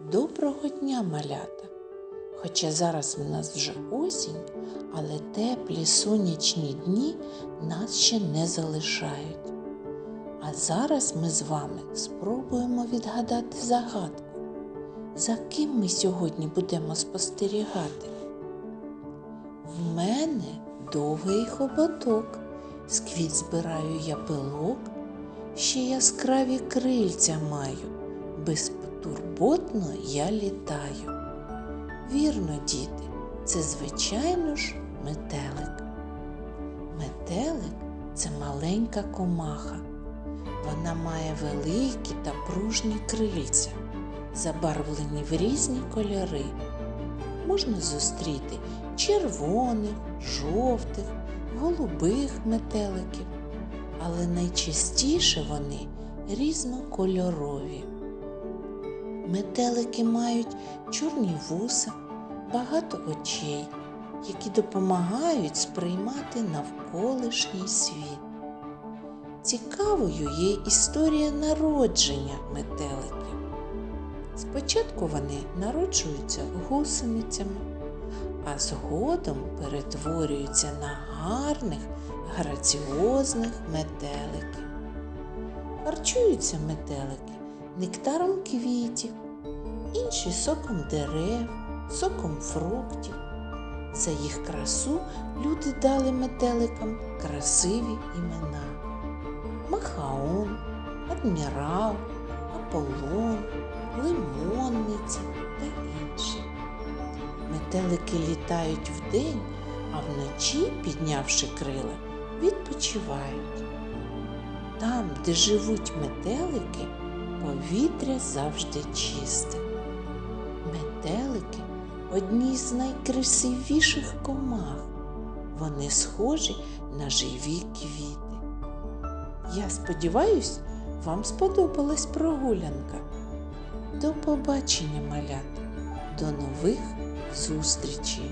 Доброго дня, малята! Хоча зараз в нас вже осінь, але теплі сонячні дні нас ще не залишають. А зараз ми з вами спробуємо відгадати загадку. За ким ми сьогодні будемо спостерігати? В мене довгий хоботок, з квіт збираю я пилок, ще яскраві крильця маю, безтурботно я літаю. Вірно, діти, це звичайно ж метелик. Метелик це маленька комаха. Вона має великі та пружні крильця, забарвлені в різні кольори. Можна зустріти червоних, жовтих, голубих метеликів, але найчастіше вони різнокольорові. Метелики мають чорні вуса, багато очей, які допомагають сприймати навколишній світ. Цікавою є історія народження метеликів. Спочатку вони народжуються гусеницями, а згодом перетворюються на гарних, граціозних метеликів. Харчуються метелики нектаром квітів, інші соком дерев, соком фруктів. За їх красу люди дали метеликам красиві імена. Махаон, адмірал, Аполлон, лимонниця та інші. Метелики літають вдень, а вночі, піднявши крила, відпочивають. Там, де живуть метелики, повітря завжди чисте. Метелики одні з найкрасивіших комах. Вони схожі на живі квіти. Я сподіваюсь, вам сподобалась прогулянка. До побачення, малята, до нових зустрічей!